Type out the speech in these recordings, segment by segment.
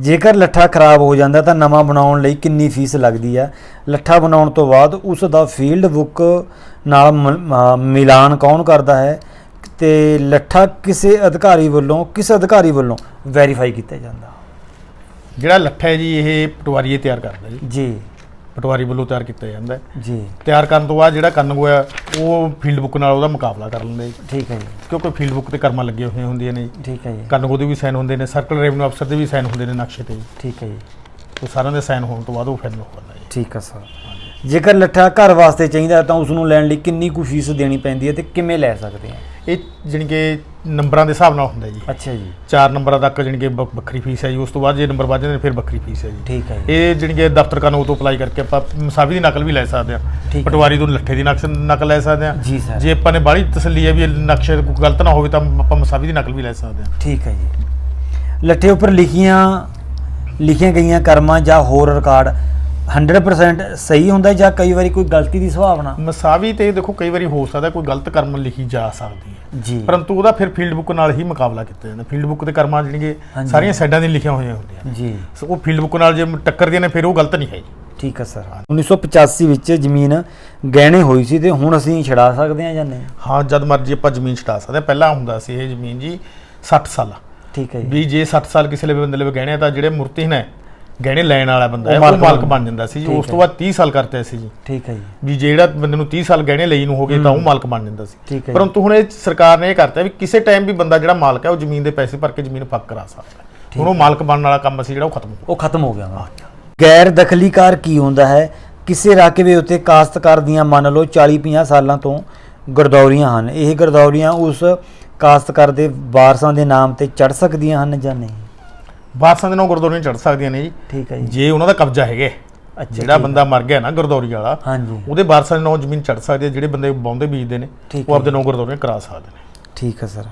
ਜੇਕਰ ਲੱਠਾ ਖਰਾਬ ਹੋ ਜਾਂਦਾ ਤਾਂ ਨਵਾਂ ਬਣਾਉਣ ਲਈ ਕਿੰਨੀ ਫੀਸ ਲੱਗਦੀ ਹੈ? ਲੱਠਾ ਬਣਾਉਣ ਤੋਂ ਬਾਅਦ ਉਸ ਦਾ ਫੀਲਡ ਬੁੱਕ ਨਾਲ ਮਿਲਾਨ ਕੌਣ ਕਰਦਾ ਹੈ? ਤੇ ਲੱਠਾ ਕਿਸੇ ਅਧਿਕਾਰੀ ਵੱਲੋਂ ਕਿਸ ਅਧਿਕਾਰੀ ਵੱਲੋਂ ਵੈਰੀਫਾਈ ਕੀਤਾ ਜਾਂਦਾ? ਜਿਹੜਾ ਲੱਠਾ ਹੈ ਜੀ ਇਹ ਪਟਵਾਰੀਏ ਤਿਆਰ ਕਰਦਾ ਜੀ। ਜੀ। ਪਟਵਾਰੀ ਵੱਲੋਂ ਤਿਆਰ ਕੀਤਾ ਜਾਂਦਾ ਹੈ। ਜੀ। ਤਿਆਰ ਕਰਨ ਤੋਂ ਬਾਅਦ ਜਿਹੜਾ ਕੰਨ ਗੋਇਆ ਉਹ ਫੀਲਡ ਬੁੱਕ ਨਾਲ ਉਹਦਾ ਮੁਕਾਬਲਾ ਕਰ ਲੈਂਦੇ ਜੀ। ਠੀਕ ਹੈ ਜੀ। ਕਿਉਂਕਿ ਫੀਲਡ ਬੁੱਕ ਤੇ ਕਰਮਾਂ ਲੱਗੀਆਂ ਹੋਈਆਂ ਹੁੰਦੀਆਂ ਨੇ ਜੀ। ਠੀਕ ਹੈ ਜੀ। ਕੰਨ ਦੇ ਵੀ ਸਾਈਨ ਹੁੰਦੇ ਨੇ ਸਰਕਲ ਰੈਵਨਿਊ ਅਫਸਰ ਦੇ ਵੀ ਸਾਈਨ ਹੁੰਦੇ ਨੇ ਨਕਸ਼ੇ ਤੇ ਜੀ। ਠੀਕ ਹੈ ਜੀ। ਉਹ ਸਾਰਿਆਂ ਦੇ ਸਾਈਨ ਹੋਣ ਤੋਂ ਬਾਅਦ ਉਹ ਫਾਈਨਲ ਹੋ ਜਾਂਦਾ ਜੀ। ਠੀਕ ਹੈ ਸਰ। ਜੇਕਰ ਲੱਠਾ ਘਰ ਵਾਸਤੇ ਚਾਹੀਦਾ ਤਾਂ ਉਸ ਨੂੰ ਲੈਣ ਲਈ ਕਿੰਨੀ ਕੁ ਫੀਸ ਦੇਣੀ ਪੈਂਦੀ ਹੈ ਤੇ ਕਿਵੇਂ ਲੈ ਸਕਦੇ ਹਾਂ? ਇਹ ਜਾਣੀ ਕਿ ਨੰਬਰਾਂ ਦੇ ਹਿਸਾਬ ਨਾਲ ਹੁੰਦਾ ਜੀ। ਅੱਛਾ ਜੀ। ਚਾਰ ਨੰਬਰਾਂ ਤੱਕ ਜਾਣੀ ਕਿ ਵੱਖਰੀ ਫੀਸ ਹੈ ਜੀ ਉਸ ਤੋਂ ਬਾਅਦ ਜੇ ਨੰਬਰ ਵੱਧ ਜਾਂਦੇ ਨੇ ਫਿਰ ਵੱਖਰੀ ਫੀਸ ਹੈ ਜੀ। ਠੀਕ ਹੈ ਜੀ। ਇਹ ਜਾਣੀ ਕਿ ਦਫ਼ਤਰ ਕਾਨੂੰਨ ਤੋਂ ਅਪਲਾਈ ਕਰਕੇ ਆਪਾਂ ਮਸਾਵੀ ਦੀ ਨਕਲ ਵੀ ਲੈ ਸਕਦੇ ਠੀਕ ਹਾਂ। ਹੈ। ਪਟਵਾਰੀ ਤੋਂ ਲੱਠੇ ਦੀ ਨਕਸ਼ ਨਕਲ ਲੈ ਸਕਦੇ ਹਾਂ। ਜੀ ਸਰ। ਜੇ ਆਪਾਂ ਨੇ ਬਾਹਲੀ ਤਸੱਲੀ ਹੈ ਵੀ ਇਹ ਨਕਸ਼ੇ ਕੋਈ ਗਲਤ ਨਾ ਹੋਵੇ ਤਾਂ ਆਪਾਂ ਮਸਾਵੀ ਦੀ ਨਕਲ ਵੀ ਲੈ ਸਕਦੇ ਹਾਂ। ਠੀਕ ਹੈ ਜੀ। ਲੱਠੇ ਉੱਪਰ ਲਿਖੀਆਂ ਲਿਖੀਆਂ ਗਈਆਂ ਕਰਮਾਂ ਜਾਂ ਹੋਰ ਰਿਕਾਰਡ 100% ਸਹੀ ਹੁੰਦਾ ਹੈ ਜਾਂ ਕਈ ਵਾਰੀ ਕੋਈ ਗਲਤੀ ਦੀ ਸੰਭਾਵਨਾ? ਮਸਾਵੀ ਤੇ ਦੇਖੋ ਕਈ ਵਾਰੀ ਹੋ ਸਕਦਾ ਕੋਈ ਗਲਤ ਕਰਮ ਲਿਖੀ ਜਾ ਸਕਦੀ ਹੈ। ਜੀ। ਪਰੰਤੂ ਉਹਦਾ ਫਿਰ ਫੀਲਡ ਬੁੱਕ ਨਾਲ ਹੀ ਮੁਕਾਬਲਾ ਕੀਤਾ ਜਾਂਦਾ। ਫੀਲਡ ਬੁੱਕ ਤੇ ਕਰਮਾਂ ਜਿਹੜੀਆਂ। ਸਾਰੀਆਂ ਸਾਈਡਾਂ ਦੀ ਲਿਖੀਆਂ ਹੋਈਆਂ ਹੁੰਦੀਆਂ। ਜੀ। ਸੋ ਉਹ ਫੀਲਡ ਬੁੱਕ ਨਾਲ ਜੇ ਟੱਕਰਦੀਆਂ ਨੇ ਫਿਰ ਉਹ ਗਲਤ ਨਹੀਂ ਹੈ ਠੀਕ ਹੈ ਸਰ। 1985 ਵਿੱਚ ਜ਼ਮੀਨ ਗਹਿਣੇ ਹੋਈ ਸੀ ਤੇ ਹੁਣ ਅਸੀਂ ਛਡਾ ਸਕਦੇ ਹਾਂ ਜਾਂ ਨਹੀਂ? ਹਾਂ ਜਦ ਮਰਜ਼ੀ ਆਪਾਂ ਜ਼ਮੀਨ ਛਡਾ ਸਕਦੇ ਹਾਂ। ਪਹਿਲਾਂ ਹੁੰਦਾ ਸੀ ਇਹ ਜ਼ਮੀਨ ਜੀ 60 ਸਾਲ। ਠੀਕ ਹੈ ਜੀ। ਵੀ ਜੇ 60 ਸਾਲ ਕਿਸੇ ਲਈ ਬੰਦੇ ਲਈ ਗਹਿਣੇ ਤਾਂ ਜਿਹੜੇ ਮੂਰਤੀ ਨੇ ਗਹਿਣੇ ਲੈਣ ਵਾਲਾ ਬੰਦਾ ਹੈ ਉਹ ਮਾਲਕ ਬਣ ਜਾਂਦਾ। ਸੀ ਜੀ। ਉਸ ਤੋਂ। ਬਾਅਦ 30 ਸਾਲ ਕਰਤੇ ਸੀ ਜੀ। ਠੀਕ ਹੈ ਜੀ। ਵੀ ਜਿਹੜਾ ਬੰਦੇ ਨੂੰ 30 ਸਾਲ ਗਹਿਣੇ ਲਈ ਨੂੰ ਹੋ ਗਏ ਤਾਂ ਉਹ ਮਾਲਕ ਬਣ ਜਾਂਦਾ ਸੀ। ਠੀਕ ਹੈ ਜੀ। ਪਰੰਤੂ ਹੁਣ ਇਹ ਸਰਕਾਰ ਨੇ ਇਹ ਕਰਤਾ ਵੀ ਕਿਸੇ ਟਾਈਮ ਵੀ ਬੰਦਾ ਜਿਹੜਾ ਮਾਲਕ ਹੈ ਉਹ ਜ਼ਮੀਨ ਦੇ ਪੈਸੇ ਭਰ ਕੇ ਜ਼ਮੀਨ ਫੱਕ ਕਰਾ ਸਕਦਾ ਹੁਣ ਉਹ ਮਾਲਕ ਬਣਨ ਵਾਲਾ ਕੰਮ ਸੀ ਜਿਹੜਾ ਉਹ ਖਤਮ ਹੋ ਉਹ ਖਤਮ ਹੋ ਗਿਆ ਗੈਰ ਦਖਲੀਕਾਰ ਕੀ ਹੁੰਦਾ ਹੈ? ਕਿਸੇ ਰਕਬੇ ਉੱਤੇ ਕਾਸ਼ਤਕਾਰ ਦੀਆਂ ਮੰਨ ਲਓ 40-50 ਸਾਲਾਂ ਤੋਂ ਗਰਦੌਰੀਆਂ ਹਨ। ਇਹ ਗਰਦੌਰੀਆਂ ਉਸ ਕਾਸ਼ਤਕਾਰ ਦੇ ਵਾਰਸਾਂ ਦੇ ਨਾਮ ਤੇ ਚੜ ਸਕਦੀਆਂ ਹਨ ਜਾਂ ਨਹੀਂ? ਵਾਰਸਾਂ ਦੇ ਨਾਲ ਗੁਰਦੌਰੇ ਚੜ ਸਕਦੀਆਂ ਨੇ ਜੀ। ਠੀਕ ਹੈ ਜੀ। ਜੇ ਉਹਨਾਂ ਦਾ ਕਬਜ਼ਾ ਹੈਗਾ ਜਿਹੜਾ। ਬੰਦਾ ਮਰ ਗਿਆ ਨਾ ਗੁਰਦੌਰੀ ਵਾਲਾ ਹਾਂਜੀ। ਉਹਦੇ ਵਾਰਸਾਂ ਦੇ ਨਾਲ ਜ਼ਮੀਨ ਚੜ ਸਕਦੀ ਹੈ ਜਿਹੜੇ ਬੰਦੇ ਬਾਉਂਦੇ ਬੀਜਦੇ ਨੇ ਉਹ ਆਪਦੇ ਨਾਲ ਗੁਰਦੌਰੇ ਕਰਾ ਸਕਦੇ ਨੇ। ਠੀਕ ਹੈ ਸਰ।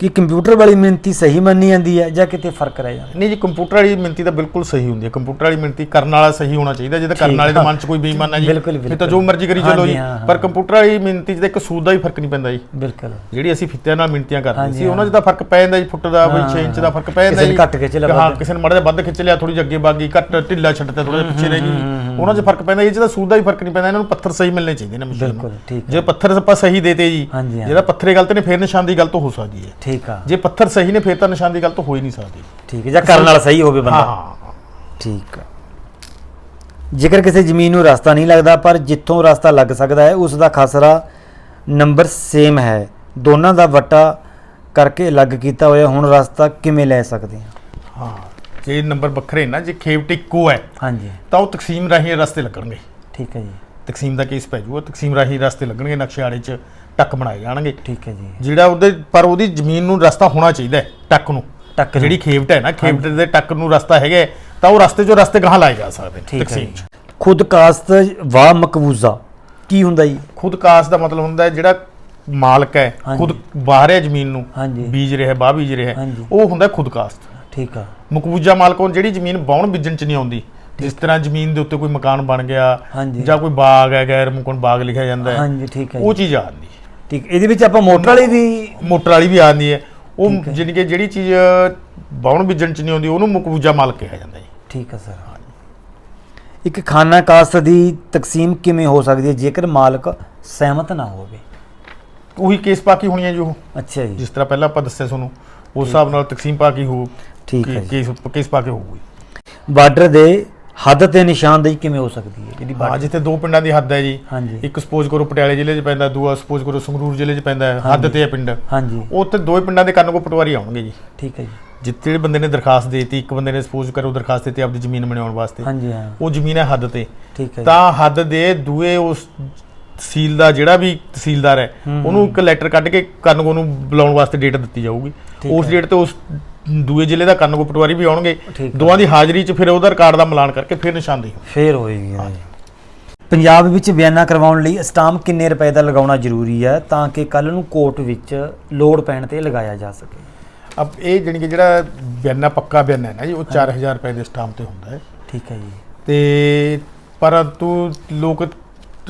ਕੀ ਕੰਪਿਊਟਰ ਵਾਲੀ ਮਿਹਨਤੀ ਸਹੀ ਮੰਨੀ ਜਾਂਦੀ ਹੈ ਜਾਂ ਕਿਤੇ ਫ਼ਰਕ ਰਹਿ ਜਾਂਦਾ? ਨਹੀਂ ਜੀ ਕੰਪਿਊਟਰ ਵਾਲੀ ਮਿਣਤੀ ਤਾਂ ਬਿਲਕੁਲ ਸਹੀ ਹੁੰਦੀ ਹੈ। ਕੰਪਿਊਟਰ ਵਾਲੀ ਮਿਣਤੀ ਕਰਨ ਵਾਲਾ ਸਹੀ ਹੋਣਾ ਚਾਹੀਦਾ ਜੇ ਤਾਂ ਕਰਨ ਵਾਲੇ ਦੇ। ਮਨ 'ਚ ਕੋਈ ਬੇਈਮਾਨ ਹੈ ਜੀ। ਫਿਰ ਤਾਂ। ਜੋ ਮਰਜ਼ੀ ਕਰੀ ਚੱਲੋ ਜੀ। ਹਾਂ, ਹਾਂ। ਪਰ ਕੰਪਿਊਟਰ ਵਾਲੀ ਮਿਣਤੀ 'ਚ ਤਾਂ ਇੱਕ ਸੂਦ ਦਾ ਵੀ ਫ਼ਰਕ ਨਹੀਂ ਪੈਂਦਾ ਜੀ। ਬਿਲਕੁਲ। ਜਿਹੜੀ ਅਸੀਂ ਫਿੱਤਿਆਂ ਨਾਲ ਮਿਣਤੀਆਂ ਕਰਦੇ ਸੀ ਉਹਨਾਂ 'ਚ ਤਾਂ ਫ਼ਰਕ ਪੈ ਜਾਂਦਾ ਜੀ ਫੁੱਟ ਦਾ ਹਾਂ, ਬਈ 6 ਇੰਚ ਦਾ ਫ਼ਰਕ ਪੈ ਜਾਂਦਾ ਕਿਸੇ ਨੇ ਜੀ। ਘੱਟ ਖਿੱਚ ਲਿਆ, ਹਾਂ ਵੱਧ। ਕਿਸੇ ਨੇ ਮਾੜਾ ਵੱਧ ਖਿੱਚ ਲਿਆ ਥੋੜੀ ਅੱਗੇ ਬਾਗੀ ਘੱਟ ਢਿੱਲਾ ਛੱਡਤਾ ਥੋੜਾ ਜਿਹਾ ਪਿੱਛੇ ਰਹਿ ਗਈ। ਉਹਨਾਂ 'ਚ ਫ਼ਰਕ ਪੈਂਦਾ ਇਹ 'ਚ ਤਾਂ ਸੂਦ ਦਾ ਵੀ ਫ਼ਰਕ ਨਹੀਂ ਪੈਂਦਾ ਇਹਨਾਂ ਨੂੰ ਪੱਥਰ ਸਹੀ ਮਿਲਣੇ ਚਾਹੀਦੇ ਨੇ ਬਿਲਕੁਲ ਠੀਕ ਜੇ ਪੱਥਰ ਆਪਾਂ ਸਹੀ ਦੇਤੇ ਜੀ ਹਾਂ। ਜਿਹੜਾ ਪੱਥਰੇ ਗਲਤ ਨੇ ਫਿਰ ਨਿਸ਼ਾਨ ਦੀ ਗਲਤ ਹੋ ਸਕਦੀ ਹੈ। ਠੀਕ ਆ। ਜੇ ਪੱਥਰ ਸਹੀ ਨੇ ਫਿਰ ਤਾਂ ਨਿਸ਼ਾਨ ਦੀ ਗਲਤ ਹੋ ਹੀ ਨਹੀਂ ਸਕਦੀ। ਠੀਕ ਹੈ ਜਾਂ ਕਰਨ ਵਾਲਾ ਸਹੀ ਹੋਵੇ ਹਾਂ ਬੰਦਾ ਹਾਂ। ਠੀਕ ਹੈ ਜੇਕਰ ਕਿਸੇ ਜ਼ਮੀਨ ਨੂੰ ਰਸਤਾ ਨਹੀਂ ਲੱਗਦਾ ਪਰ ਜਿੱਥੋਂ ਰਸਤਾ ਲੱਗ ਸਕਦਾ ਹੈ ਉਸ ਦਾ ਖਸਰਾ ਨੰਬਰ ਸੇਮ ਹੈ। ਦੋਨਾਂ ਦਾ ਵਟਾ ਕਰਕੇ ਅਲੱਗ ਕੀਤਾ ਹੋਇਆ ਹੁਣ ਰਸਤਾ ਕਿਵੇਂ ਲੈ ਸਕਦੇ ਹਾਂ? ਹਾਂ ਜੇ ਨੰਬਰ ਵੱਖਰੇ ਨਾ ਜੇ ਖੇਵਟ ਇੱਕੋ ਹੈ ਹਾਂਜੀ। ਤਾਂ ਉਹ ਤਕਸੀਮ ਰਾਹੀਂ ਰਸਤੇ ਲੱਗਣਗੇ। ਠੀਕ ਹੈ ਜੀ। ਤਕਸੀਮ ਦਾ ਕੇਸ ਪੈ ਜਾਊਗਾ। ਤਕਸੀਮ ਰਾਹੀਂ ਰਸਤੇ ਲੱਗਣਗੇ ਨਕਸ਼ੇ ਆੜੇ 'ਚ। ਟੱਕ ਬਣਾਏ ਜਾਣਗੇ। ਠੀਕ ਹੈ ਜੀ। ਜਿਹੜਾ ਉਹਦੇ ਪਰ ਉਹਦੀ ਜ਼ਮੀਨ ਨੂੰ ਰਸਤਾ ਹੋਣਾ ਚਾਹੀਦਾ ਹੈ ਟੱਕ ਨੂੰ। ਟੱਕ। ਜਿਹੜੀ ਖੇਵਟ ਹੈ ਨਾ ਖੇਵਟ ਦੇ ਟੱਕ ਨੂੰ ਰਸਤਾ ਹੈਗਾ ਤਾਂ ਉਹ ਰਸਤੇ 'ਚੋਂ ਰਸਤੇ ਗਾਹਾਂ ਲਾਏ ਜਾ ਸਕਦੇ ਠੀਕ ਹੈ ਖੁਦ ਕਾਸਤ ਵਾ ਮਕਬੂਜ਼ਾ ਕੀ ਹੁੰਦਾ ਜੀ? ਖੁਦ ਕਾਸ ਦਾ ਮਤਲਬ ਹੁੰਦਾ ਜਿਹੜਾ ਮਾਲਕ ਹੈ। ਖੁਦ ਬਾਹਰ ਹੈ ਜ਼ਮੀਨ ਨੂੰ। ਬੀਜ ਰਿਹਾ ਬਾਹ ਬੀਜ ਰਿਹਾ। ਉਹ ਹੁੰਦਾ ਖੁਦ ਕਾਸਤ। ਠੀਕ ਆ। ਮਕਬੂਜਾ ਮਾਲਕ ਉਹ ਜਿਹੜੀ ਜ਼ਮੀਨ ਬਾਉਣ ਬੀਜਣ ਚ ਨਹੀਂ ਆਉਂਦੀ ਜਿਸ ਤਰ੍ਹਾਂ ਜ਼ਮੀਨ ਦੇ ਉੱਤੇ ਕੋਈ ਮਕਾਨ ਬਣ ਗਿਆ। ਜਾਂ ਕੋਈ ਬਾਗ ਹੈ ਗੈਰ ਮੁਕਣ ਬਾਗ ਲਿਖਿਆ ਜਾਂਦਾ ਹੈ ਹਾਂਜੀ ਠੀਕ ਹੈ ਉਹ ਚੀਜ਼ ਆ ਹੈ। ਠੀਕ ਇਹਦੇ ਵਿੱਚ ਆਪਾਂ ਮੋਟਰ ਵਾਲੀ ਵੀ ਮੋਟਰ ਵਾਲੀ ਵੀ ਆ ਜਾਂਦੀ ਹੈ। ਉਹ। ਜਾਣੀ ਕਿ ਜਿਹੜੀ ਚੀਜ਼ ਬਾਉਣ ਬੀਜਣ ਚ ਨਹੀਂ ਆਉਂਦੀ ਉਹਨੂੰ ਮਕਬੂਜਾ ਮਾਲਕ ਕਿਹਾ ਜਾਂਦਾ ਜੀ। ਠੀਕ ਹੈ ਸਰ ਇੱਕ ਖਾਨਾ ਕਾਸਤ ਦੀ ਤਕਸੀਮ ਕਿਵੇਂ ਹੋ ਸਕਦੀ ਹੈ ਜੇਕਰ ਮਾਲਕ ਸਹਿਮਤ ਨਾ ਹੋਵੇ? ਉਹੀ ਕੇਸ ਪਾਕੀ ਹੋਣੀ ਹੈ ਜੀ ਉਹ। ਅੱਛਾ ਜੀ। ਜਿਸ ਤਰ੍ਹਾਂ ਪਹਿਲਾਂ ਆਪਾਂ ਦੱਸਿਆ ਤੁਹਾਨੂੰ ਉਸ ਹਿਸਾਬ ਨਾਲ ਤਕਸੀਮ ਪਾਕੀ ਹੋ ਠੀਕ ਹੈ ਕੇਸ ਕੇਸ ਪਾਕੇ ਹੋਊਗੀ। ਬਾਰਡਰ ਦੇ ਹੱਦ ਤੇ ਨਿਸ਼ਾਨਦੇਹੀ ਕਿਵੇਂ ਹੋ ਸਕਦੀ ਹੈ? ਜਿਹੜੀ ਹਾਂ ਜਿੱਥੇ ਦੋ ਪਿੰਡਾਂ ਦੀ ਹੱਦ ਹੈ ਜੀ। ਹਾਂਜੀ। ਇੱਕ ਸਪੋਜ਼ ਕਰੋ ਪਟਿਆਲੇ ਜ਼ਿਲ੍ਹੇ 'ਚ ਪੈਂਦਾ ਦੂਆ ਸਪੋਜ਼ ਕਰੋ ਸੰਗਰੂਰ ਜ਼ਿਲ੍ਹੇ 'ਚ ਪੈਂਦਾ ਹੈ, ਹੱਦ। ਤੇ ਹੈ ਪਿੰਡ। ਹਾਂਜੀ। ਉੱਥੇ ਦੋਵੇਂ ਪਿੰਡਾਂ ਦੇ ਕੰਨ ਕੋ ਪਟਵਾਰੀ ਆਉਣਗੇ ਜੀ। ਠੀਕ ਹੈ ਜੀ। ਜਿਹੜੇ ਬੰਦੇ ਨੇ ਦਰਖਾਸਤ ਦੇਤੀ ਇੱਕ ਬੰਦੇ ਨੇ ਸਪੋਜ਼ ਕਰੋ ਦਰਖਾਸਤ ਦਿੱਤੀ ਆਪਣੀ ਜ਼ਮੀਨ ਬਣਾਉਣ ਵਾਸਤੇ। ਹਾਂਜੀ ਹਾਂ। ਉਹ ਜ਼ਮੀਨ ਹੈ ਹੱਦ ਤੇ। ਠੀਕ ਹੈ ਤਾਂ ਹੱਦ ਦੇ ਦੂਏ ਉਸ ਤਹਿਸੀਲ ਦਾ ਜਿਹੜਾ ਵੀ ਤਹਿਸੀਲਦਾਰ ਹੈ ਉਹਨੂੰ ਇੱਕ ਲੈਟਰ ਕੱਢ ਕੇ ਕੰਨਗੋ ਨੂੰ ਬੁਲਾਉਣ ਵਾਸਤੇ ਡੇਟ ਦਿੱਤੀ ਜਾਊਗੀ। ਉਸ। ਡੇਟ ਤੇ ਉਸ ਦੂਏ ਜ਼ਿਲ੍ਹੇ ਦਾ ਕੰਨਗੋ ਪਟਵਾਰੀ ਵੀ ਆਉਣਗੇ ਠੀਕ। ਦੋਵਾਂ ਦੀ ਹਾਜ਼ਰੀ 'ਚ ਫਿਰ ਉਹਦਾ ਰਿਕਾਰਡ ਦਾ ਮਿਲਾਨ ਕਰਕੇ ਫਿਰ ਨਿਸ਼ਾਨਦੇਹੀ ਹੋਊਗੀ। ਫੇਰ ਹੋਏਗੀ ਇਹਦਾ। ਜੀ ਪੰਜਾਬ ਵਿੱਚ ਬਿਆਨਾ ਕਰਵਾਉਣ ਲਈ ਸਟਾਂਪ ਕਿੰਨੇ ਰੁਪਏ ਦਾ ਲਗਾਉਣਾ ਜ਼ਰੂਰੀ ਹੈ ਤਾਂ ਕਿ ਕੱਲ ਨੂੰ ਕੋਰਟ ਵਿੱਚ ਲੋੜ ਪੈਣ ਤੇ ਲਗਾਇਆ ਜਾ ਸਕੇ? ਅਬ ਇਹ ਜਾਣੀ ਕਿ ਜਿਹੜਾ ਬਿਆਨਾ ਪੱਕਾ ਬਿਆਨਾ ਹੈ ਨਾ ਜੀ ਉਹ 4000 ਰੁਪਏ ਦੇ ਸਟਾਮ ਤੇ ਹੁੰਦਾ ਹੈ। ਠੀਕ ਹੈ ਜੀ। ਤੇ ਪਰੰਤੂ ਲੋਕ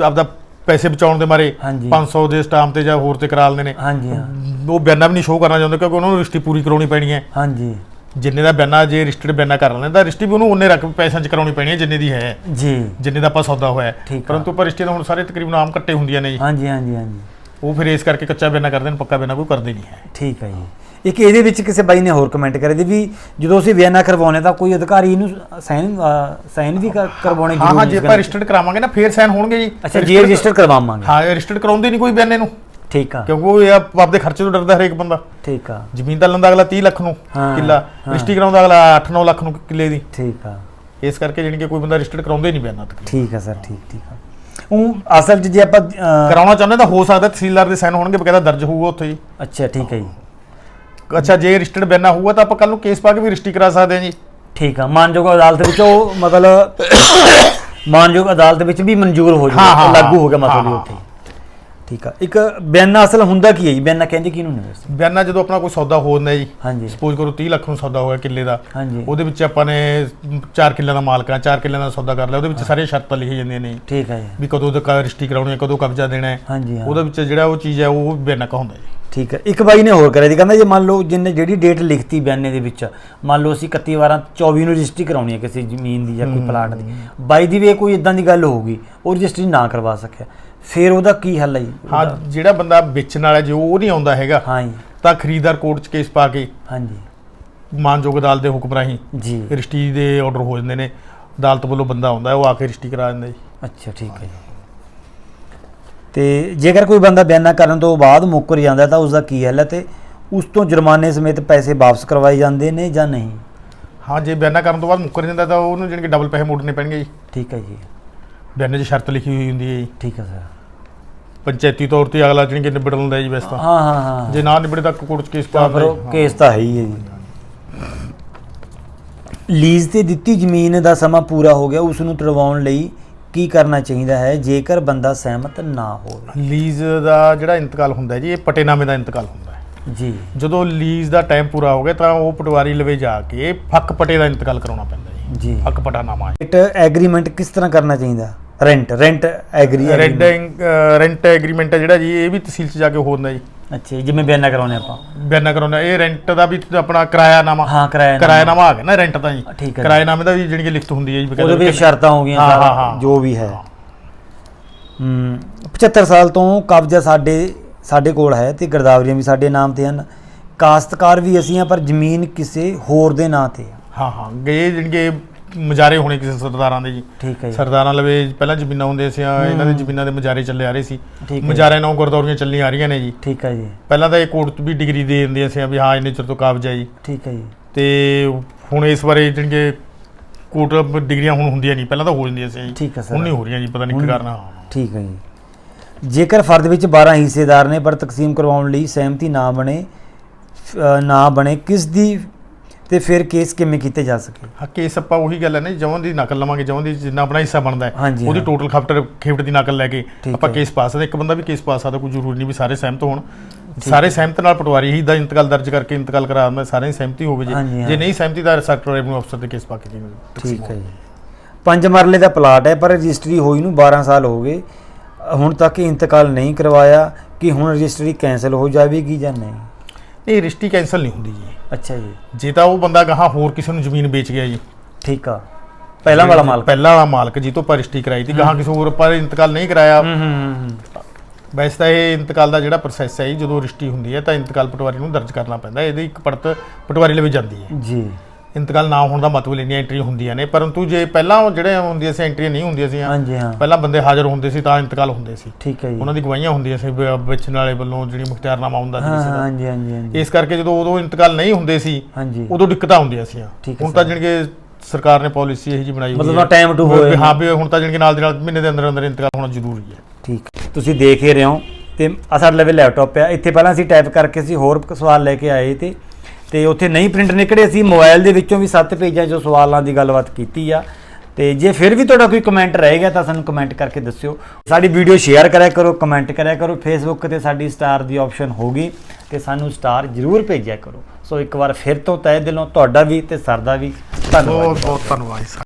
ਆਪਦਾ ਪੈਸੇ ਬਚਾਉਣ ਦੇ ਮਾਰੇ ਹਾਂਜੀ। 500 ਦੇ ਸਟਾਮ ਤੇ ਜਾਂ ਹੋਰ ਤੇ ਕਰਾ ਲੈਂਦੇ ਨੇ। ਹਾਂਜੀ ਹਾਂ। ਉਹ ਬਿਆਨਾ ਵੀ ਨਹੀਂ ਸ਼ੋਅ ਕਰਨਾ ਚਾਹੁੰਦੇ ਕਿਉਂਕਿ ਉਹਨਾਂ ਨੂੰ ਰਜਿਸਟਰੀ ਪੂਰੀ ਕਰਾਉਣੀ ਪੈਣੀ ਹੈ। ਹਾਂਜੀ। ਜਿੰਨੇ ਦਾ ਬਿਆਨਾ ਜੇ ਰਜਿਸਟਰਡ ਬਿਆਨਾ ਕਰ ਲੈਂਦਾ ਰਜਿਸਟਰੀ ਵੀ ਉਹਨੂੰ ਉਹਨੇ ਰਕਮ ਪੈਸਿਆਂ 'ਚ ਕਰਾਉਣੀ ਪੈਣੀ ਹੈ ਜਿੰਨੇ ਦੀ ਹੈ। ਜੀ। ਜਿੰਨੇ ਦਾ ਆਪਾਂ ਸੌਦਾ ਹੋਇਆ ਹੈ। ਠੀਕ ਆ। ਪਰੰਤੂ ਪਰ ਰਜਿਸਟਰੀ ਤਾਂ ਹੁਣ ਸਾਰੇ ਤਕਰੀਬਨ ਆਮ ਕੱਟੇ ਹੁੰਦੀਆਂ ਨੇ ਜੀ। ਹਾਂਜੀ ਹਾਂਜੀ ਹਾਂਜੀ। ਉਹ ਫਿਰ ਇਸ ਕਰਕੇ ਕੱਚਾ ਬਿਆਨਾ ਕਰਦੇ ਨੇ ਪੱਕਾ ਬਿਆਨਾ ਕੋਈ ਕਰਦੇ ਨਹੀਂ ਹੈ। ਠੀਕ ਹੈ ਜੀ। ਇੱਕ ਇਹਦੇ ਵਿੱਚ ਕਿਸੇ ਬਾਈ ਨੇ ਹੋਰ ਕਮੈਂਟ ਕਰਿਆ ਦੀ ਵੀ ਜਦੋਂ ਅਸੀਂ ਬਿਆਨਾ ਕਰਵਾਉਣੇ ਤਾਂ ਕੋਈ ਅਧਿਕਾਰੀ ਇਹਨੂੰ ਸਾਈਨ ਸਾਈਨ ਵੀ ਕਰ- ਕਰਵਾਉਣੇ ਹਾਂ ਹਾਂ ਜ਼ਰੂਰੀ ਜੇ ਆਪਾਂ ਰਜਿਸਟਰਡ ਕਰਾਵਾਂਗੇ ਨਾ ਫੇਰ ਸਾਈਨ ਹੋਣਗੇ ਜੀ। ਅੱਛਾ ਜੀ ਰਜਿਸਟਰ ਕਰਵਾਵਾਂਗੇ। ਹਾਂ ਰਜਿਸਟਰਡ ਕਰਾਉਂਦੇ ਨਹੀਂ ਕੋਈ ਬਿਆਨੇ ਨੂੰ। ਠੀਕ ਆ। ਕਿਉਂਕਿ ਉਹ ਆਪਦੇ ਖਰਚੇ ਤੋਂ ਡਰਦਾ ਹਰੇਕ ਬੰਦਾ। ਠੀਕ ਆ। ਜ਼ਮੀਨ ਤਾਂ ਲੈਂਦਾ ਅਗਲਾ 30 ਲੱਖ ਨੂੰ ਹਾਂ, ਕਿੱਲਾ ਹਾਂ। ਰਜਿਸਟਰੀ ਕਰਾਉਂਦਾ ਅਗਲਾ 8-9 ਲੱਖ ਨੂੰ ਕਿੱਲੇ ਦੀ। ਠੀਕ ਆ। ਇਸ ਕਰਕੇ ਜਾਣੀ ਕਿ ਕੋਈ ਬੰਦਾ ਰਜਿਸਟਰਡ ਕਰਾਉਂਦੇ ਨਹੀਂ ਬਿਆਨਾ ਤੱਕ। ਠੀਕ ਆ ਸਰ ਠੀਕ ਠੀਕ ਆ। ਉਹ ਅਸਲ ਜੇ ਆਪਾਂ ਕਰਾਉਣਾ ਚਾਹੁੰਦੇ ਤਾਂ ਹੋ ਸਕਦਾ ਤਹਿਸੀਲਦਾਰ ਦੇ ਸਾਈਨ ਹੋਣਗੇ ਬਕਾਇਦਾ ਦਰਜ ਹੋਊਗਾ ਉੱਥੇ ਜੀ। ਅੱਛਾ ਠੀਕ ਹੈ ਜੀ। ਅੱਛਾ ਜੇ ਰਜਿਸਟਰਡ ਬਿਆਨਾ ਹੋਊਗਾ ਤਾਂ ਆਪਾਂ ਕੱਲ ਨੂੰ ਕੇਸ ਪਾ ਕੇ ਵੀ ਰਜਿਸਟਰੀ ਕਰਾ ਸਕਦੇ ਹਾਂ ਜੀ। ਠੀਕ ਆ ਮਾਨਯੋਗ ਅਦਾਲਤ ਵਿੱਚ ਉਹ ਮਤਲਬ ਮਾਨਯੋਗ ਅਦਾਲਤ ਵਿੱਚ ਵੀ ਮਨਜ਼ੂਰ ਹੋ ਜਾਊਗਾ ਲਾਗੂ ਹੋ ਗਿਆ ਹਾਂ, ਉੱਥੇ। ਠੀਕ ਆ ਇੱਕ ਬਿਆਨਾ ਅਸਲ ਹੁੰਦਾ ਕੀ ਹੈ ਜੀ? ਬਿਆਨਾ ਕਹਿੰਦੇ ਕਿਹਨੂੰ ਨੇ ਵੈਸੇ? ਬਿਆਨਾ ਜਦੋਂ ਆਪਣਾ ਕੋਈ ਸੌਦਾ ਹੋ ਜਾਂਦਾ ਜੀ ਹਾਂਜੀ। ਸਪੋਜ਼ ਕਰੋ 30 ਲੱਖ ਨੂੰ ਸੌਦਾ ਹੋਇਆ ਕਿੱਲੇ ਦਾ ਹਾਂਜੀ। ਉਹਦੇ ਵਿੱਚ ਆਪਾਂ ਨੇ 4 ਕਿੱਲਿਆਂ ਦਾ ਮਾਲਕ ਆ 4 ਕਿੱਲਿਆਂ ਦਾ ਸੌਦਾ ਕਰ ਲਿਆ ਉਹਦੇ ਵਿੱਚ ਸਾਰੀਆਂ ਸ਼ਰਤਾਂ ਲਿਖੀਆਂ ਜਾਂਦੀਆਂ ਨੇ। ਠੀਕ ਹੈ ਜੀ। ਵੀ ਕਦੋਂ ਤੱਕ ਰਜਿਸਟਰੀ ਕਰਾਉਣੀ ਹੈ ਕਦੋਂ ਕਬਜ਼ਾ ਦੇਣਾ ਹਾਂ। ਉਹਦੇ ਵਿੱਚ ਜਿਹੜਾ ਉਹ ਚੀਜ਼ ਹੈ ਉਹ ਬਿਆਨਾ ਕਹਾਉਂਦਾ ਜੀ ਠੀਕ ਹੈ। ਇੱਕ ਬਾਈ ਨੇ ਹੋਰ ਕਰਿਆ ਜੀ ਕਹਿੰਦਾ ਜੇ ਮੰਨ ਲਓ ਜਿੰਨੇ ਜਿਹੜੀ ਡੇਟ ਲਿਖਤੀ ਬਿਆਨੇ ਦੇ ਵਿੱਚ ਮੰਨ ਲਓ ਅਸੀਂ 31 ਵਾਰਾਂ 24 ਨੂੰ ਰਜਿਸਟਰੀ ਕਰਾਉਣੀ ਹੈ ਕਿਸੇ ਜ਼ਮੀਨ ਦੀ ਜਾਂ ਕੋਈ ਪਲਾਟ ਦੀ। ਬਾਈ ਦੀ ਵੀ ਕੋਈ ਇਦਾਂ ਦੀ ਗੱਲ ਹੋਊਗੀ ਉਹ ਰਜਿਸਟਰੀ ਨਾ ਕਰਵਾ ਸਕਿਆ ਫਿਰ ਉਹਦਾ ਕੀ ਹੱਲ ਹੈ ਜੀ? ਹਾਂ ਜਿਹੜਾ ਬੰਦਾ ਵੇਚਣ ਵਾਲਾ ਜੇ ਉਹ ਨਹੀਂ ਆਉਂਦਾ ਹੈਗਾ ਹਾਂ ਜੀ। ਤਾਂ ਖਰੀਦਦਾਰ ਕੋਰਟ 'ਚ ਕੇਸ ਪਾ ਕੇ ਹਾਂਜੀ ਮਾਨਯੋਗ ਅਦਾਲਤ ਦੇ ਹੁਕਮ ਰਾਹੀਂ ਜੀ। ਰਜਿਸਟਰੀ ਦੇ ਆਰਡਰ ਹੋ ਜਾਂਦੇ ਨੇ। ਅਦਾਲਤ ਵੱਲੋਂ ਬੰਦਾ ਆਉਂਦਾ ਉਹ ਆ ਕੇ ਰਜਿਸਟਰੀ ਕਰਾ ਦਿੰਦਾ ਜੀ। ਅੱਛਾ ਠੀਕ ਹੈ ਜੀ। ਤੇ ਜੇਕਰ ਕੋਈ ਬੰਦਾ ਬਿਆਨਾ ਕਰਨ ਤੋਂ ਬਾਅਦ ਮੁੱਕਰ ਜਾਂਦਾ ਤਾਂ ਉਸ ਦਾ ਕੀ ਹੱਲ ਹੈ ਤੇ ਉਸ ਤੋਂ ਜੁਰਮਾਨੇ ਸਮੇਤ ਪੈਸੇ ਵਾਪਸ ਕਰਵਾਏ ਜਾਂਦੇ ਨੇ ਜਾਂ ਨਹੀਂ? ਹਾਂ ਜੇ ਬਿਆਨਾ ਕਰਨ ਤੋਂ ਬਾਅਦ ਮੁੱਕਰ ਜਾਂਦਾ ਤਾਂ ਉਹਨੂੰ ਜਾਣੀ ਕਿ ਡਬਲ ਪੈਸੇ ਮੋੜਨੇ ਪੈਣਗੇ ਜੀ। ਠੀਕ ਹੈ ਜੀ। ਬਿਆਨੇ 'ਚ ਸ਼ਰਤ ਲਿਖੀ ਹੋਈ ਹੁੰਦੀ ਹੈ ਜੀ। ਠੀਕ ਹੈ ਸਰ। ਪੰਚਾਇਤੀ ਤੌਰ ਤੇ ਅਗਲਾ ਜਾਣੀ ਕਿ ਨਿਬੜ ਲੈਂਦਾ ਜੀ ਵੈਸੇ ਤਾਂ। ਹਾਂ ਹਾਂ ਹਾਂ। ਜੇ ਨਾ ਨਿਬੜੇ ਤਾਂ ਕੋਰਟ 'ਚ ਕੇਸ ਪਾ ਤਾਂ ਫਿਰ ਉਹ। ਕੇਸ ਤਾਂ ਹੈ ਹੀ ਹੈ ਜੀ। ਲੀਜ਼ ਤੇ ਦਿੱਤੀ ਜ਼ਮੀਨ ਦਾ ਸਮਾਂ ਪੂਰਾ ਹੋ ਗਿਆ। ਉਸ ਨੂੰ ਤੁੜਵਾਉਣ ਲਈ ਕੀ ਕਰਨਾ ਚਾਹੀਦਾ ਹੈ ਜੇਕਰ ਬੰਦਾ ਸਹਿਮਤ ਨਾ ਹੋਵੇ? ਲੀਜ਼ ਦਾ ਜਿਹੜਾ ਇੰਤਕਾਲ ਹੁੰਦਾ ਜੀ ਇਹ ਪਟੇਨਾਮੇ ਦਾ ਇੰਤਕਾਲ ਹੁੰਦਾ ਹੈ। ਜੀ। ਜਦੋਂ ਲੀਜ਼ ਦਾ ਟਾਈਮ ਪੂਰਾ ਹੋ ਗਿਆ ਤਾਂ ਉਹ ਪਟਵਾਰੀ ਲਵੇ ਜਾ ਕੇ ਫੱਕ ਪਟੇ ਦਾ ਇੰਤਕਾਲ ਕਰਾਉਣਾ ਪੈਂਦਾ ਜੀ। ਜੀ। ਫੱਕ ਪਟਾਨਾਮਾ ਐਗਰੀਮੈਂਟ ਕਿਸ ਤਰ੍ਹਾਂ ਕਰਨਾ ਚਾਹੀਦਾ? Rent rent agree rent rent agreement ਹੈ ਜਿਹੜਾ ਜੀ ਇਹ ਵੀ ਤਹਿਸੀਲ 'ਚ ਜਾ ਕੇ ਹੁੰਦਾ ਜੀ। ਅੱਛਾ ਜਿਵੇਂ ਬਿਆਨਾ ਕਰਾਉਣੇ ਆਪਾਂ। ਬਿਆਨਾ ਕਰਾਉਣਾ ਇਹ ਰੈਂਟ ਦਾ ਵੀ ਆਪਣਾ ਕਿਰਾਇਆਨਾਮਾ ਹਾਂ ਕਿਰਾਇਆ ਕਿਰਾਇਆਨਾਮਾ ਆ ਗਿਆ ਨਾ ਰੈਂਟ ਤਾਂ ਜੀ। ਠੀਕ ਹੈ। ਕਿਰਾਇਆਨਾਮੇ ਦਾ ਵੀ ਜਿਹੜੀ ਕਿ ਲਿਖਤ ਹੁੰਦੀ ਹੈ ਜੀ ਉਹਦੇ ਵਿੱਚ ਸ਼ਰਤਾਂ ਹੋ ਗਈਆਂ ਸਾਰਾ। ਜੋ ਵੀ ਹੈ। ਹਮ 75 ਸਾਲ ਤੋਂ ਕਬਜ਼ਾ ਸਾਡੇ ਸਾਡੇ ਕੋਲ ਹੈ ਤੇ ਗਰਦਾਵਰੀਆਂ ਵੀ ਸਾਡੇ ਨਾਮ ਤੇ ਹਨ। ਕਾਸ਼ਤਕਾਰ ਵੀ ਅਸੀਂ ਆ ਪਰ ਜ਼ਮੀਨ ਕਿਸੇ ਹੋਰ ਦੇ ਨਾਂ ਤੇ ਆ। ਹਾਂ ਹਾਂ। ਗਏ ਜਿਹੜੀ ਮਜਾਰੇ ਹੋਣੇ ਕਿਸੇ ਸਰਦਾਰਾਂ ਦੇ ਜੀ। ਠੀਕ ਹੈ ਜੀ। ਸਰਦਾਰਾਂ ਲਵੇ ਪਹਿਲਾਂ ਜ਼ਮੀਨਾਂ ਹੁੰਦੇ ਸੀ ਇਹਨਾਂ ਦੇ ਜ਼ਮੀਨਾਂ ਦੇ ਮਜਾਰੇ ਚੱਲੇ ਆ ਰਹੇ ਸੀ। ਮਜਾਰੇ ਨਾਲ ਗੁਰਦੌਰੀਆਂ ਚੱਲੀ ਆ ਰਹੀਆਂ ਨੇ ਜੀ। ਠੀਕ ਹੈ ਜੀ। ਪਹਿਲਾਂ ਤਾਂ ਇਹ ਕੋਰਟ ਵੀ ਡਿਗਰੀ ਦੇ ਦਿੰਦੇ ਸੀ ਵੀ ਹਾਂ ਇੰਨੇ ਚਿਰ ਤੋਂ ਕਾਬਜ਼ ਹੈ ਜੀ। ਠੀਕ ਹੈ ਜੀ। ਤੇ ਹੁਣ ਇਸ ਬਾਰੇ ਜਿਹੜੀ ਕਿ ਕੋਰਟ ਡਿਗਰੀਆਂ ਹੁਣ ਹੁੰਦੀਆਂ ਨਹੀਂ ਪਹਿਲਾਂ ਤਾਂ ਹੋ ਜਾਂਦੀਆਂ ਸੀ ਜੀ। ਠੀਕ ਹੈ ਸਰ। ਹੁਣ ਨਹੀਂ ਹੋ ਰਹੀਆਂ ਜੀ ਪਤਾ ਨਹੀਂ ਕੀ ਕਾਰਨ ਠੀਕ ਹੈ ਜੀ। ਜੇਕਰ ਫਰਦ ਵਿੱਚ 12 ਹਿੱਸੇਦਾਰ ਨੇ ਪਰ ਤਕਸੀਮ ਕਰਵਾਉਣ ਲਈ ਸਹਿਮਤੀ ਨਾ ਬਣੇ ਨਾ ਬਣੇ ਕਿਸ ਦੀ ਤੇ ਫਿਰ ਕੇਸ ਕਿਵੇਂ ਕੀਤੇ ਜਾ ਸਕੇ? ਹਾਂ ਕੇਸ ਆਪਾਂ ਉਹੀ ਗੱਲ ਹੈ ਨਾ ਜਵਨ ਦੀ ਨਕਲ ਲਵਾਂਗੇ ਜਵਨ ਦੀ ਜਿੰਨਾ ਆਪਣਾ ਹਿੱਸਾ ਬਣਦਾ ਹੈ ਹਾਂਜੀ, ਉਹਦੀ ਹਾਂ। ਟੋਟਲ ਖਪਟ ਖੇਪਟ ਦੀ ਨਕਲ ਲੈ ਕੇ ਠੀਕ ਆਪਾਂ ਹੈ। ਕੇਸ ਪਾ ਸਕਦੇ ਇੱਕ ਬੰਦਾ ਵੀ ਕੇਸ ਪਾ ਸਕਦਾ ਕੋਈ ਜ਼ਰੂਰੀ ਨਹੀਂ ਵੀ ਸਾਰੇ ਸਹਿਮਤ ਹੋਣ। ਸਾਰੇ ਸਹਿਮਤ ਨਾਲ ਪਟਵਾਰੀ ਹੀ ਦਾ ਇੰਤਕਾਲ ਦਰਜ ਕਰਕੇ ਇੰਤਕਾਲ ਕਰਾ ਦਿੰਦਾ ਸਾਰਿਆਂ ਦੀ ਸਹਿਮਤੀ ਹੋਵੇ ਹਾਂਜੀ, ਜੇ ਹਾਂ। ਜੇ ਨਹੀਂ ਸਹਿਮਤੀ ਤਾਂ ਸੈਕਟਰ ਰੈਵਨਿਊ ਅਫਸਰ ਦੇ ਕੇਸ ਪਾ ਕੇ ਜੀ ਠੀਕ ਹੈ ਜੀ। ਪੰਜ ਮਰਲੇ ਦਾ ਪਲਾਟ ਹੈ ਪਰ ਰਜਿਸਟਰੀ ਹੋਈ ਨੂੰ 12 ਸਾਲ ਹੋ ਗਏ। ਹੁਣ ਤੱਕ ਇੰਤਕਾਲ ਨਹੀਂ ਕਰਵਾਇਆ ਕਿ ਹੁਣ ਰਜਿਸਟਰੀ ਕੈਂਸਲ ਹੋ ਜਾਵੇਗੀ ਜਾਂ ਨਹੀਂ? ਇਹ ਰਿਸ਼ਤੀ ਕੈਂਸਲ ਨਹੀਂ ਹੁੰਦੀ ਜੀ। ਅੱਛਾ ਜੀ। ਜੇ ਤਾਂ ਉਹ ਬੰਦਾ ਗਾਹਾਂ ਹੋਰ ਕਿਸੇ ਨੂੰ ਜ਼ਮੀਨ ਵੇਚ ਗਿਆ ਜੀ। ਠੀਕ ਆ। ਪਹਿਲਾਂ ਵਾਲਾ ਮਾਲਕ। ਪਹਿਲਾਂ ਵਾਲਾ ਮਾਲਕ ਜੀ ਤੋਂ ਆਪਾਂ ਕਰਾਈ ਤੀ। ਗਾਹਾਂ ਕਿਸੇ ਹੋਰ ਪਰ ਇੰਤਕਾਲ ਨਹੀਂ ਕਰਾਇਆ। ਹੂੰ ਹੂੰ ਹੂੰ ਵੈਸੇ ਤਾਂ ਇਹ ਇੰਤਕਾਲ ਦਾ ਜਿਹੜਾ ਪ੍ਰੋਸੈਸ ਹੈ ਜੀ, ਜਦੋਂ ਰਜਿਸਟਰੀ ਹੁੰਦੀ ਹੈ ਤਾਂ ਇੰਤਕਾਲ ਪਟਵਾਰੀ ਨੂੰ ਦਰਜ ਕਰਨਾ ਪੈਂਦਾ ਇਹਦੀ ਇੱਕ ਪੜਤ ਪਟਵਾਰੀ ਲਈ ਜਾਂਦੀ ਹੈ। ਜੀ। ਇੰਤਕਾਲ ਨਾ ਹੋਣ ਦਾ ਮਤਲਬ ਇੰਨੀਆਂ ਐਂਟਰੀ ਹੁੰਦੀਆਂ ਨੇ ਪਰੰਤੂ ਜੇ ਪਹਿਲਾਂ ਉਹ ਜਿਹੜੇ ਹੁੰਦੀਆਂ ਸੀ ਐਂਟਰੀਆਂ ਨਹੀਂ ਹੁੰਦੀਆਂ ਸੀ ਹਾਂਜੀ ਹਾਂ। ਪਹਿਲਾਂ ਬੰਦੇ ਹਾਜ਼ਰ ਹੁੰਦੇ ਸੀ ਤਾਂ ਇੰਤਕਾਲ ਹੁੰਦੇ ਸੀ। ਠੀਕ ਹੈ ਜੀ। ਉਹਨਾਂ ਦੀ ਗਵਾਹੀਆਂ ਹੁੰਦੀਆਂ ਸੀ ਵੀ ਵੇਚਣ ਵਾਲੇ ਵੱਲੋਂ ਜਿਹੜੀ ਮੁਖਤਿਆਰਨਾਮਾ ਹੁੰਦਾ ਸੀ ਹਾਂ ਕਿਸੇ ਦਾ। ਹਾਂਜੀ ਹਾਂਜੀ ਹਾਂਜੀ। ਇਸ ਕਰਕੇ ਜਦੋਂ ਉਦੋਂ ਇੰਤਕਾਲ ਨਹੀਂ ਹੁੰਦੇ ਸੀ ਹਾਂਜੀ। ਉਦੋਂ ਦਿੱਕਤਾਂ ਹੁੰਦੀਆਂ ਸੀ ਹੁਣ ਤਾਂ ਕਿ ਸਰਕਾਰ ਨੇ ਪਾਲਿਸੀ ਇਹੀ ਜੀ ਬਣਾਈ ਹੋਈ ਮਤਲਬ ਹੈ। time to ਵੀ ਹੋਏ। ਹਾਂ ਵੀ ਹੁਣ ਤਾਂ ਕਿ ਨਾਲ ਦੀ ਨਾਲ ਮਹੀਨੇ ਦੇ ਅੰਦਰ ਅੰਦਰ ਇੰਤਕਾਲ ਹੋਣਾ ਜ਼ਰੂਰੀ ਹੈ। ਠੀਕ। ਤੁਸੀਂ ਦੇਖ ਹੀ ਰਹੇ ਹੋ ਤੇ ਸਾਡੇ ਲਵੇ ਲੈਪਟਾਪ ਆ ਇੱਥੇ ਪਹਿਲਾਂ ਅਸੀਂ ਟਾਈਪ ਕਰਕੇ ਅਸੀਂ ਹੋਰ ਸਵਾਲ ਲੈ ਕੇ ਆਏ ਤੇ ਤੇ ਉੱਥੇ ਨਹੀਂ ਪ੍ਰਿੰਟ ਨਿਕਲੇ ਸੀ ਮੋਬਾਈਲ ਦੇ ਵਿੱਚੋਂ ਵੀ ਸੱਤ ਪੇਜਾਂ 'ਚੋਂ ਸਵਾਲਾਂ ਦੀ ਗੱਲਬਾਤ ਕੀਤੀ ਆ। ਤੇ ਜੇ ਫਿਰ ਵੀ ਤੁਹਾਡਾ ਕੋਈ ਕਮੈਂਟ ਰਹਿ ਗਿਆ ਤਾਂ ਸਾਨੂੰ ਕਮੈਂਟ ਕਰਕੇ ਦੱਸਿਓ। ਸਾਡੀ ਵੀਡੀਓ ਸ਼ੇਅਰ ਕਰਿਆ ਕਰੋ ਕਮੈਂਟ ਕਰਿਆ ਕਰੋ। ਫੇਸਬੁੱਕ ਤੇ ਸਾਡੀ ਸਟਾਰ ਦੀ ਆਪਸ਼ਨ ਹੋਗੀ ਤੇ ਸਾਨੂੰ ਸਟਾਰ ਜ਼ਰੂਰ ਭੇਜਿਆ ਕਰੋ। ਸੋ ਇੱਕ ਵਾਰ ਫਿਰ ਤੋਂ ਤਹਿ ਦਿਲੋਂ ਤੁਹਾਡਾ ਵੀ ਤੇ ਸਰਦਾ ਵੀ ਧੰਨਵਾਦ। ਬਹੁਤ ਬਹੁਤ ਧੰਨਵਾਦ ਜੀ।